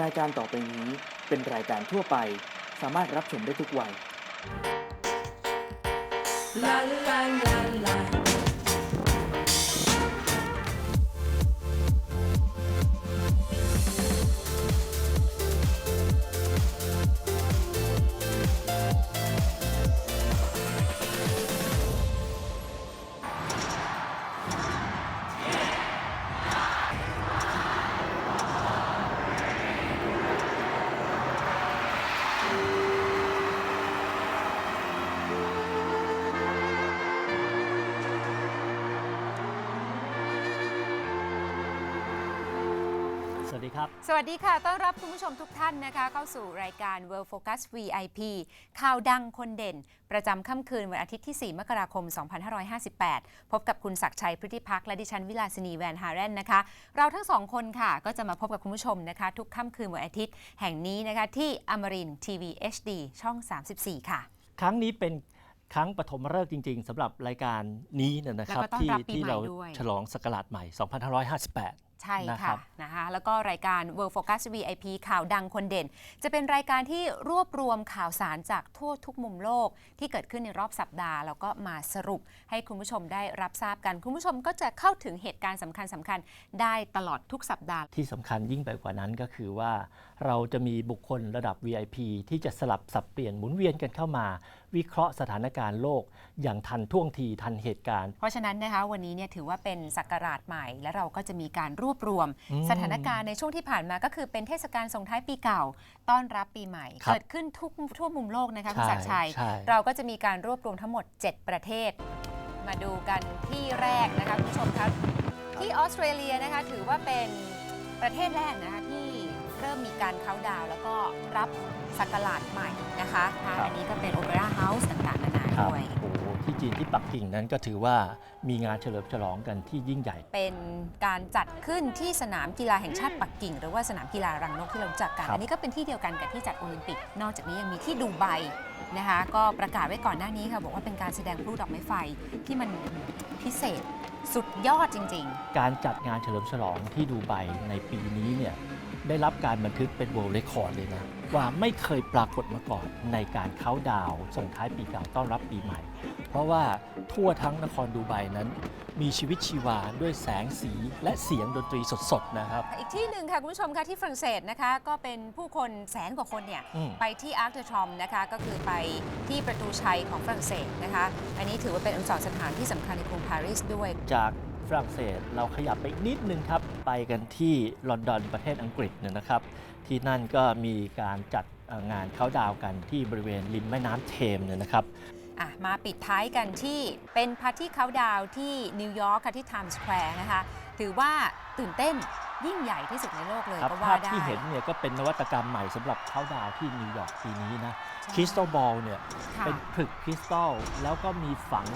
รายการต่อไปนี้เป็นรายการทั่วไป สามารถรับชมได้ทุกวัย La la la la. ครับ สวัสดีค่ะ ต้อนรับคุณผู้ชมทุกท่านนะคะ เข้าสู่รายการ World Focus VIP ข่าวดังคนเด่น ประจำค่ำคืนวันอาทิตย์ที่ 4 มกราคม 2558 พบกับคุณศักดิ์ชัยพฤติพักษ์และดิฉันวิลาสินีแวนฮาเรนนะคะ เราทั้งสองคนค่ะ ก็จะมาพบกับคุณผู้ชมนะคะ ทุกค่ำคืนวันอาทิตย์แห่งนี้นะคะ ที่อมรินทีวี HD ช่อง 34 ค่ะ ครั้งนี้เป็นครั้งปฐมฤกษ์จริง ๆสำหรับรายการนี้เนยนะครับ แล้วก็ต้อนที่รับปีที่ใหม่เราด้วย ฉลองศักราชใหม่ 2558 ใช่นะครัค่ะบนะคะแล้วก็รายการ World Focus VIP ข่าวดังคนเด่น จะเป็นรายการที่รวบรวมข่าวสารจากทั่วทุกมุมโลก ที่เกิดขึ้นในรอบสัปดาห์ แล้วก็มาสรุปให้คุณผู้ชมได้รับทราบกัน คุณผู้ชมก็จะเข้าถึงเหตุการณ์สำคัญสำคัญๆได้ตลอดทุกสัปดาห์ ที่สำคัญยิ่งไปกว่านั้นก็คือว่า เราจะมีบุคคลระดับ VIP ที่จะสลับสับเปลี่ยนหมุนเวียนกันเข้ามา วิเคราะห์สถานการณ์โลก อย่างทันท่วงทีทันเหตุการณ์ เพราะฉะนั้นนะคะวันนี้เนี่ยถือว่าเป็นศักราชใหม่ และเราก็จะมีการรวบรวม อืมสถานการณ์ในช่วงที่ผ่านมาก็คือเป็นเทศกาลส่งท้ายปีเก่า ต้อนรับปีใหม่ ครับ เกิดขึ้นทุกทั่วมุมโลกนะคะคุณใช่ศักดิ์ชัย ใช่ เราก็จะมีการรวบรวมทั้งหมด 7 ประเทศ มาดูกันที่แรกนะคะคุณผู้ชมครับ ที่ออสเตรเลียนะคะถือว่าเป็น ประเทศแรกนะคะที่เริ่มมีการเคาน์ดาวน์แล้วก็รับสักราชใหม่นะคะทางอันนี้ก็เป็นโอเปร่าเฮาส์ต่างๆนานาครับด้วย โอ้โหที่จีนที่ปักกิ่งนั้นก็ถือว่ามีงานเฉลิมฉลองกันที่ยิ่งใหญ่ เป็นการจัดขึ้นที่สนามกีฬาแห่งชาติปักกิ่ง หรือว่าสนามกีฬารังนกที่เรารู้จักกัน ครับ อันนี้ก็เป็นที่เดียวกันกับที่จัดโอลิมปิก นอกจากนี้ยังมีที่ดูไบ นะคะก็ประกาศไว้ก่อนหน้านี้ค่ะบอกว่าเป็นการแสดงพลุดอกไม้ไฟที่มันพิเศษสุดยอดจริง ๆ การจัดงานเฉลิมฉลองที่ดูไบในปีนี้เนี่ย ได้รับการบันทึกเป็น World Record เลยนะ ว่าไม่เคยปรากฏมาก่อนในการเข้าน์ดาวน์ส่งท้ายปีเก่าต้อนรับปีใหม่ เพราะว่าทั่วทั้งนครดูไบนั้น มีชีวิตชีวาด้วยแสงสีและเสียงดนตรีสดๆนะครับอีกที่หนึ่งค่ะ คุณผู้ชมค่ะที่ฝรั่งเศสนะคะ ก็เป็นผู้คนแสนกว่าคนเนี่ยอืมไปที่อาร์คเดอทอมนะคะก็คือไปที่ประตูชัยของฝรั่งเศสนะคะ อันนี้ถือว่าเป็นอนุสรณ์สถานที่สำคัญในกรุงปารีสด้วย จาก ฝรั่งเศสเราขยับไปอีกนิดนึงครับ ไปกันที่ลอนดอนประเทศอังกฤษเนี่ยนะครับ ที่นั่นก็มีการจัดเอ่องานเข้าน์ดาวน์กันที่บริเวณริมแม่น้ำเทมส์เนี่ยนะครับอะมาปิดท้ายกันที่เป็นพาร์ตี้เขาดาวที่นิวยอร์กค่ะที่ไทม์สแควร์นะคะ ถือว่าตื่นเต้นยิ่งใหญ่ที่สุดในโลกเลยครับก็ภาว่าพได้ที่เห็นเนี่ยก็เป็นนวัตกรรมใหม่สำหรับเข้าน์ดาวน์ที่นิวยอร์กปีนี้นะใช่คริสตัลบอลเนี่ยค่ะเป็นผึกคริสตัลแล้วก็มีฝัง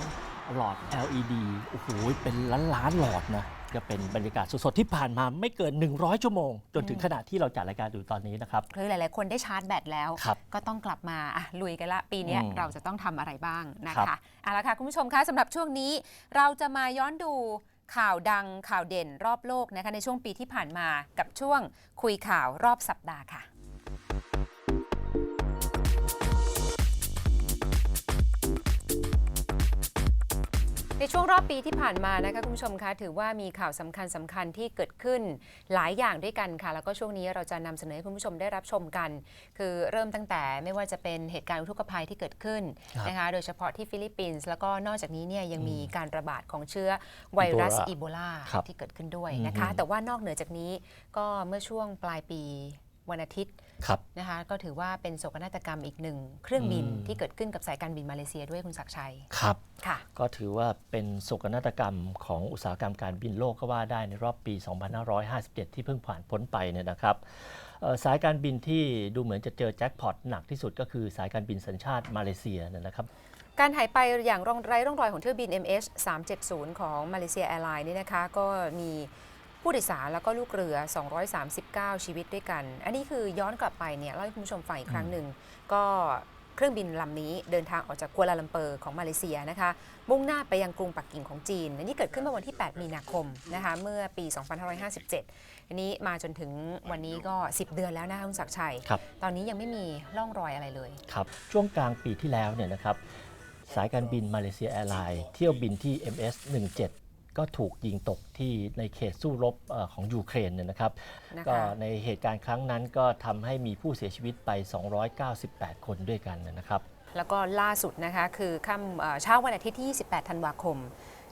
หลอด LED โอ้โหเป็นล้านล้านๆหลอดนะก็เป็นบรรยากาศสดๆที่ผ่านมาไม่เกิน 100 ชั่วโมง จนถึงขณะที่เราจัดรายการอยู่ตอนนี้นะครับ คือหลายๆ คนได้ชาร์จแบตแล้ว ครับก็ต้องกลับมาอะลุยกันละ ปีเนี้ยอืมเราจะต้องทำอะไรบ้างนะครัคะบ เอาละค่ะ คุณผู้ชมคะสำหรับช่วงนี้ เราจะมาย้อนดูข่าวดังข่าวเด่นรอบโลกนะคะในช่วงปีที่ผ่านมากับช่วงคุยข่าวรอบสัปดาห์ค่ะ ในช่วงรอบปีที่ผ่านมานะคะคุณผู้ชมคะถือว่ามีข่าวสำคัญสำคัญที่เกิดขึ้นหลายอย่างด้วยกันค่ะ แล้วก็ช่วงนี้เราจะนำเสนอให้คุณผู้ชมได้รับชมกัน คือเริ่มตั้งแต่ไม่ว่าจะเป็นเหตุการณ์อุทกภัยที่เกิดขึ้นครับนะคะโดยเฉพาะที่ฟิลิปปินส์แล้วก็นอกจากนี้เนี่ยยังมีการระบาดของเชื้อไวรัสอีอีโบโบลาลาครับที่เกิดขึ้นด้วยนะคะอืมแต่ว่านอกเหนือจากนี้ก็เมื่อช่วงปลายปีวันอาทิตย์ ครับนะคะก็ถือว่าเป็นโศกนาฏกรรมอีกหนึ่งเครื่องบินอืมที่เกิดขึ้นกับสายการบินมาเลเซียด้วยคุณศักดิ์ชัยครับค่ะก็ถือว่าเป็นโศกนาฏกรรมของอุตสาหกรรมการบินโลกก็ว่าได้ในรอบปี 2557 ที่เพิ่งผ่านพ้นไปเนี่ยนะครับเอ่อสายการบินที่ดูเหมือนจะเจอแจ็คพอตหนักที่สุดก็คือสายการบินสัญชาติมาเลเซียเนี่ยนะครับการหายไปอย่างร่องไร้ร่องรอยของเที่ยวบิน MH 370 ของมาเลเซียแอร์ไลน์นี่นะคะก็มี ผู้โดยสารแล้วก็ลูกเรือ 239 ชีวิตด้วยกัน อันนี้คือย้อนกลับไปเนี่ยเล่าให้คุณผู้ชมฟังอีกครั้งหนึ่งก็เครื่องบินลำนี้เดินทางออกจากกัวลาลัมเปอร์ของมาเลเซียนะคะ มุ่งหน้าไปยังกรุงปักกิ่งของจีน อันนี้เกิดขึ้นเมื่อวันที่ 8 มีนาคมนะคะ เมื่อปี 2557 อันนี้มาจนถึงวันนี้ก็ 10 เดือนแล้วนะคะคุณศักดิ์ชัยครับตอนนี้ยังไม่มีร่องรอยอะไรเลย ครับ ช่วงกลางปีที่แล้วเนี่ยนะครับ สายการบินมาเลเซียแอร์ไลน์เที่ยวบินที่ MS 17 ก็ถูกยิงตกที่ในเขตสู้รบเอ่อของยูเครนเนี่ยนะครับนะคะ ก็ในเหตุการณ์ครั้งนั้นก็ทำให้มีผู้เสียชีวิตไป 298 คนด้วยกันนะครับ แล้วก็ล่าสุดนะคะ คือค่ำเอ่อเช้าวันอาทิตย์ที่ 28 ธันวาคม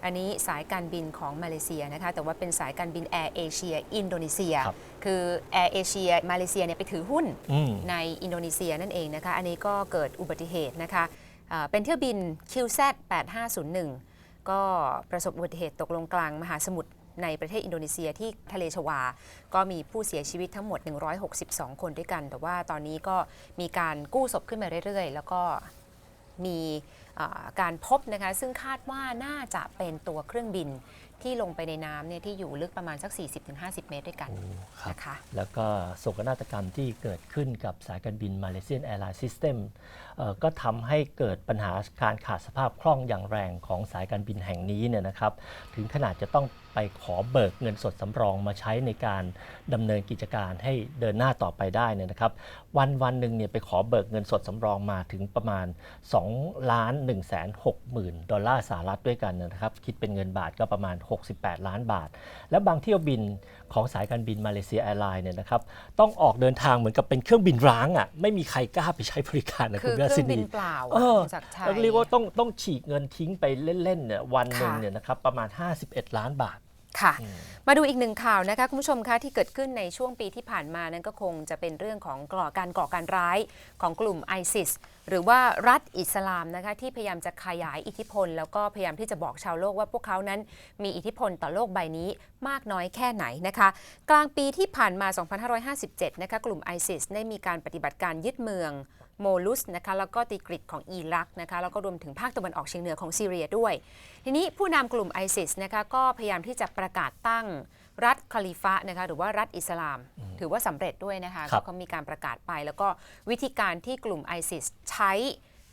อันนี้สายการบินของมาเลเซียนะคะ แต่ว่าเป็นสายการบินแอร์เอเชียอินโดนีเซีย ครับคือแอร์เอเชียมาเลเซียเนี่ยไปถือหุ้นอืม ในอินโดนีเซียนั่นเองนะคะ อันนี้ก็เกิดอุบัติเหตุนะคะเอ่อเป็นเที่ยวบิน QZ 8501 ก็ประสบอุบัติเหตุตกลงกลางมหาสมุทรในประเทศอินโดนีเซียที่ทะเลชวา ก็มีผู้เสียชีวิตทั้งหมด 162 คนด้วยกัน แต่ว่าตอนนี้ก็มีการกู้ศพขึ้นมาเรื่อยๆ แล้วก็มีการพบนะคะ ซึ่งคาดว่าน่าจะเป็นตัวเครื่องบิน ที่ลงไปในน้ำเนี่ยที่อยู่ลึกประมาณสัก 40-50 เมตรด้วยกันโอ้ครับนะคะแล้วก็โศกนาฏกรรมที่เกิดขึ้นกับสายการบินมาเลเซียแอร์ไลน์ซิสเต็มก็ทำให้เกิดปัญหาการขาดสภาพคล่องอย่างแรงของสายการบินแห่งนี้เนี่ยนะครับ ถึงขนาดจะต้อง ไปขอเบิกเงินสดสำรองมาใช้ในการดำเนินกิจการให้เดินหน้าต่อไปได้เนี่ยนะครับ วันวันหนึ่งเนี่ยไปขอเบิกเงินสดสำรองมาถึงประมาณ2ล้าน1แสน6หมื่นดอลลาร์สหรัฐด้วยกันนะครับ คิดเป็นเงินบาทก็ประมาณ 68 ล้านบาท แล้วบางเที่ยวบินของสายการบินมาเลเซียแอร์ไลน์เนี่ยนะครับต้องออกเดินทางเหมือนกับเป็นเครื่องบินร้างอะไม่มีใครกล้าไปใช้บริการนะคืคุอณเครารื่ซิองบินี นเปล่าเออ จากไทยแล้วเรียกว่าต้องต้องฉีกเงินทิ้งไปเล่นๆเนี่ยวันหนึ่งค่ะ เนี่ยนะครับประมาณ 51 ล้านบาท ค่ะ มาดูอีกหนึ่งข่าวนะคะคุณผู้ชมคะที่เกิดขึ้นในช่วงปีที่ผ่านมานั้นก็คงจะเป็นเรื่องของก่อการก่อการร้ายของกลุ่ม ISIS หรือว่ารัฐอิสลามนะคะที่พยายามจะขยายอิทธิพล แล้วก็พยายามที่จะบอกชาวโลกว่าพวกเขานั้น มีอิทธิพลต่อโลกใบนี้มากน้อยแค่ไหนนะคะ กลางปีที่ผ่านมา 2557 นะคะกลุ่ม ISIS ได้มีการปฏิบัติการยึดเมือง โมลุสนะคะแล้วก็ติกริดของอิรักนะคะแล้วก็รวมถึงภาคตะวันออกเฉียงเหนือของซีเรียด้วย ทีนี้ผู้นำกลุ่ม ISIS นะคะก็พยายามที่จะประกาศตั้งรัฐคาลิฟะนะคะหรือว่ารัฐอิสลาม ถือว่าสำเร็จด้วยนะคะครับก็เขามีการประกาศไป แล้วก็วิธีการที่กลุ่ม ISIS ใช้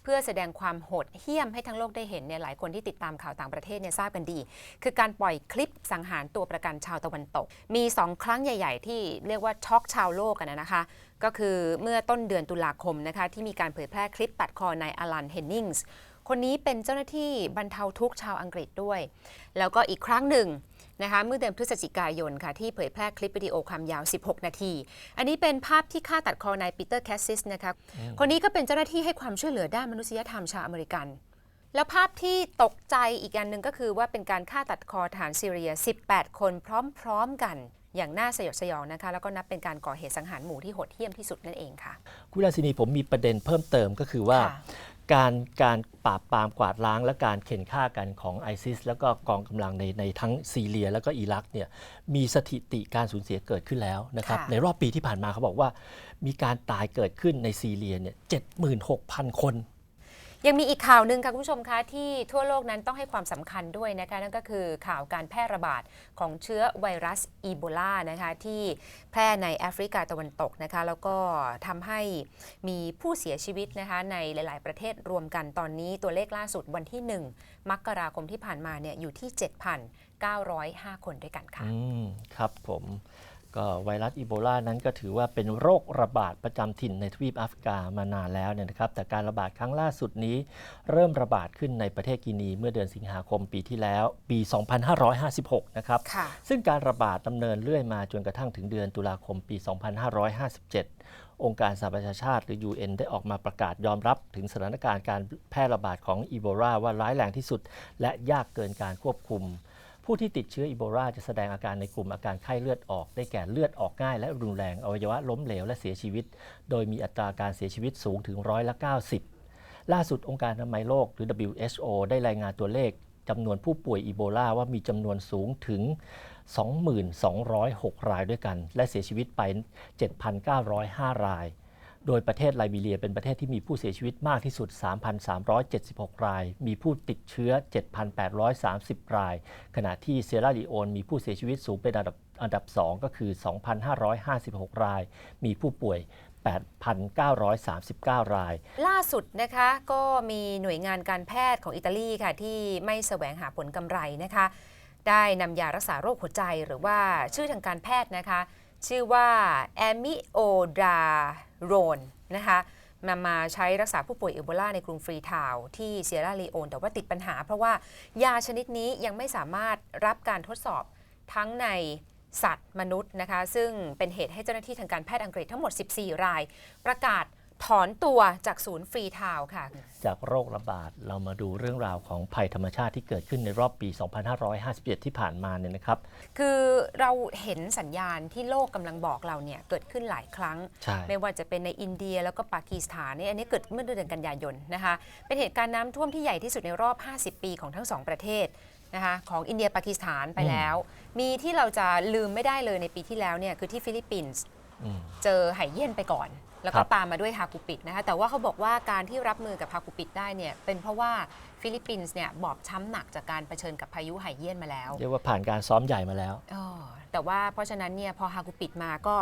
เพื่อแสดงความโหดเหี้ยมให้ทั้งโลกได้เห็นเนี่ยหลายคนที่ติดตามข่าวต่างประเทศเนี่ยทราบกันดี คือการปล่อยคลิปสังหารตัวประกันชาวตะวันตก มี 2 ครั้งใหญ่ ๆ ที่เรียกว่าช็อกชาวโลกกันนะคะ ก็คือเมื่อต้นเดือนตุลาคมนะคะที่มีการเผยแพร่คลิปตัดคอนายอลันเฮนนิงส์คนนี้เป็นเจ้าหน้าที่บรรเทาทุกข์ชาวอังกฤษด้วย แล้วก็อีกครั้งหนึ่ง นะคะเมื่อเดือนพฤศจิกายนค่ะที่เผยแพร่คลิปวิดีโอความยาว 16 นาที อันนี้เป็นภาพที่ฆ่าตัดคอนายปีเตอร์แคสซิสนะคะคนนี้ก็เป็นเจ้าหน้าที่ให้ความช่วยเหลือด้านมนุษยธรรมชาวอเมริกัน แล้วภาพที่ตกใจอีกอันหนึ่งก็คือว่าเป็นการฆ่าตัดคอฐานซีเรีย 18 คนพร้อมๆกันอย่างน่าสยดสยองนะคะ แล้วก็นับเป็นการก่อเหตุสังหารหมู่ที่โหดเหี้ยมที่สุดนั่นเองค่ะ คุณราชินีผมมีประเด็นเพิ่มเติมก็คือว่าค่ะ การการปราบปรามกวาดล้าง และการเข็นฆ่ากันของไอซิสแล้วก็กองกำลังในในทั้งซีเรีย แล้วก็อิรักเนี่ยมีสถิติการสูญเสียเกิดขึ้นแล้วนะครับค่ะ ในรอบปีที่ผ่านมาเขาบอกว่า มีการตายเกิดขึ้นในซีเรียเนี่ย76,000คน ยังมีอีกข่าวหนึ่งค่ะคุณผู้ชมคะที่ทั่วโลกนั้นต้องให้ความสำคัญด้วยนะคะนั่นก็คือข่าวการแพร่ระบาดของเชื้อไวรัสอีโบลานะคะที่แพร่ในแอฟริกาตะวันตกนะคะแล้วก็ทำให้มีผู้เสียชีวิตนะคะในหลาย ๆ ประเทศรวมกันตอนนี้ตัวเลขล่าสุดวันที่ 1 มกราคมที่ผ่านมาเนี่ยอยู่ที่ 7,905 คนด้วยกันค่ะอืมครับผม ก็ไวรัสอีโบลานั้นก็ถือว่าเป็นโรคระบาดประจำถิ่นในทวีปแอฟริกามานานแล้วเนี่ยนะครับ แต่การระบาดครั้งล่าสุดนี้ เริ่มระบาดขึ้นในประเทศกินีเมื่อเดือนสิงหาคมปีที่แล้ว ปี 2556 นะครับค่ะซึ่งการระบาดดำเนินเรื่อยมาจนกระทั่งถึงเดือนตุลาคมปี 2557องค์การสหประชาชาติหรือ UN ได้ออกมาประกาศยอมรับถึงสถานการณ์การแพร่ระบาดของอีโบลาว่าร้ายแรงที่สุด และยากเกินการควบคุม ผู้ที่ติดเชื้ออีโบลาจะแสดงอาการในกลุ่มอาการไข้เลือดออก ได้แก่เลือดออกง่ายและรุนแรง อวัยวะล้มเหลวและเสียชีวิต โดยมีอัตราการเสียชีวิตสูงถึงร้อยละ 90 ล่าสุดองค์การอนามัยโลกหรือ WHO ได้รายงานตัวเลขจำนวนผู้ป่วยอีโบลาว่ามีจำนวนสูงถึง 22,206 รายด้วยกัน และเสียชีวิตไป 7,905 ราย โดยประเทศไลบีเรียเป็นประเทศที่มีผู้เสียชีวิตมากที่สุด 3,376 ราย มีผู้ติดเชื้อ 7,830 ราย ขณะที่เซราลีโอนมีผู้เสียชีวิตสูงเป็นอันดับอันดับ 2 ก็คือ 2,556 ราย มีผู้ป่วย 8,939 ราย ล่าสุดนะคะก็มีหน่วยงานการแพทย์ของอิตาลีค่ะที่ไม่แสวงหาผลกำไรนะคะ ได้นำยารักษาโรคหัวใจหรือว่าชื่อทางการแพทย์นะคะ ชื่อว่าแอมิโอดา โรนนะคะนำมาใช้รักษาผู้ป่วยเอโบลาในกรุงฟรีทาวที่เซียร่าลีโอนแต่ว่าติดปัญหา เพราะว่ายาชนิดนี้ยังไม่สามารถรับการทดสอบทั้งในสัตว์มนุษย์นะคะ ซึ่งเป็นเหตุให้เจ้าหน้าที่ทางการแพทย์อังกฤษทั้งหมด 14 ราย ประกาศ ถอนตัวจากศูนย์ฟรีทาวน์ค่ะ จากโรคระบาดเรามาดูเรื่องราวของภัยธรรมชาติที่เกิดขึ้นในรอบปี 2557ที่ผ่านมาเนี่ยนะครับ คือเราเห็นสัญญาณที่โลกกำลังบอกเราเนี่ยเกิดขึ้นหลายครั้ง ใช่ ไม่ว่าจะเป็นในอินเดียแล้วก็ปากีสถานเนี่ยอันนี้เกิดเมื่อเดือนกันยายนนะคะ เป็นเหตุการณ์น้ำท่วมที่ใหญ่ที่สุดในรอบ 50 ปีของทั้งสองประเทศนะคะของอินเดียปากีสถานไปแล้ว มีที่เราจะลืมไม่ได้เลยในปีที่แล้วเนี่ยคือที่ฟิลิปปินส์ อืม เจอไหเยี่ยนไปก่อน แล้วครัก็บตามมาด้วยฮากุปิดนะคะแต่ว่าเขาบอกว่าการที่รับมือกับฮากุปิดได้เนี่ยเป็นเพราะว่าฟิลิปปินส์เนี่ยบอบช้ำหนักจากการเผชิญกับพายุไหเยี่ยนมาแล้วเรียกว่าผ่านการซ้อมใหญ่มาแล้วเออแต่ว่าเพราะฉะนั้นเนี่ยพอฮากุปิดมาก็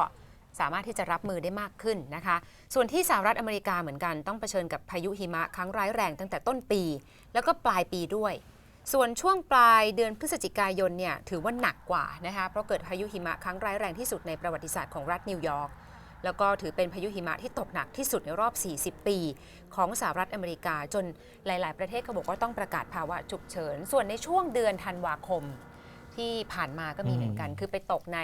สามารถที่จะรับมือได้มากขึ้นนะคะ ส่วนที่สหรัฐอเมริกาเหมือนกันต้องเผชิญกับพายุหิมะครั้งร้ายแรงตั้งแต่ต้นปี แล้วก็ปลายปีด้วย ส่วนช่วงปลายเดือนพฤศจิกายนเนี่ยถือว่าหนักกว่านะคะเพราะเกิดพายุหิมะครั้งร้ายแรงที่สุดในประวัติศาสตร์ของรัฐนิวยอร์ก แล้วก็ถือเป็นพายุหิมะที่ตกหนักที่สุดในรอบ 40 ปี ของสหรัฐอเมริกา จนหลาย ๆ ประเทศเขาบอกว่าต้องประกาศภาวะฉุกเฉิน ส่วนในช่วงเดือนธันวาคมที่ผ่านมาก็มีเหมือนกัน คือไปตกใน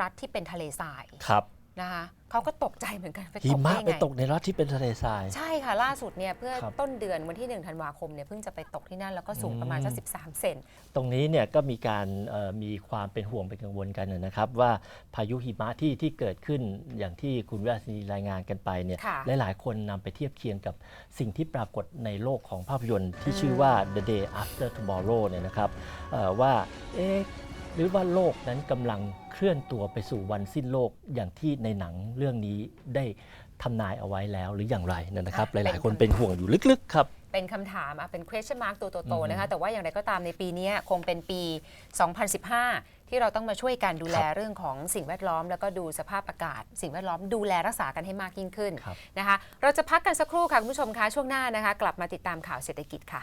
รัฐที่เป็นทะเลทรายครับ นะคะเขาก็ตกใจเหมือนกันไปหิตกมะได้ไปไงตกในรัฐที่เป็นทะเลทราย ใช่ค่ะล่าสุดเนี่ยเพื่อครับต้นเดือนวันที่1ธันวาคมเนี่ยเพิ่งจะไปตกที่นั่นแล้วก็สูงประมาณอืมสัก13 เซน ตรงนี้เนี่ยก็มีการเอ่อมีความเป็นห่วงเป็นกังวลกันนะครับ ว่าพายุหิมะที่ที่เกิดขึ้นอย่างที่คุณวิราศีรายงานกันไปเนี่ยค่ะหลายๆ คนนำไปเทียบเคียงกับสิ่งที่ปรากฏในโลกของภาพยนตร์ที่ชื่อว่า The Day After Tomorrow เนี่ยนะครับเอ่อว่าเอ๊ะ หรือว่าโลกนั้นกำลังเคลื่อนตัวไปสู่วันสิ้นโลกอย่างที่ในหนังเรื่องนี้ได้ทำนายเอาไว้แล้วหรืออย่างไรนะครับหอะลาย ๆคนเป็นเป็นห่วงอยู่ลึก ๆ ครับเป็นคำถามอะเป็น question mark ตัวอืโตมๆนะคะ แต่ว่าอย่างไรก็ตามในปีนี้คงเป็นปี 2015 ที่เราต้องมาช่วยกันดูแลครับเรื่องของสิ่งแวดล้อม แล้วก็ดูสภาพอากาศ สิ่งแวดล้อมดูแลรักษากันให้มากยิ่งขึ้นครับนะคะ เราจะพักกันสักครู่ค่ะคุณผู้ชมคะช่วงหน้านะคะ กลับมาติดตามข่าวเศรษฐกิจค่ะ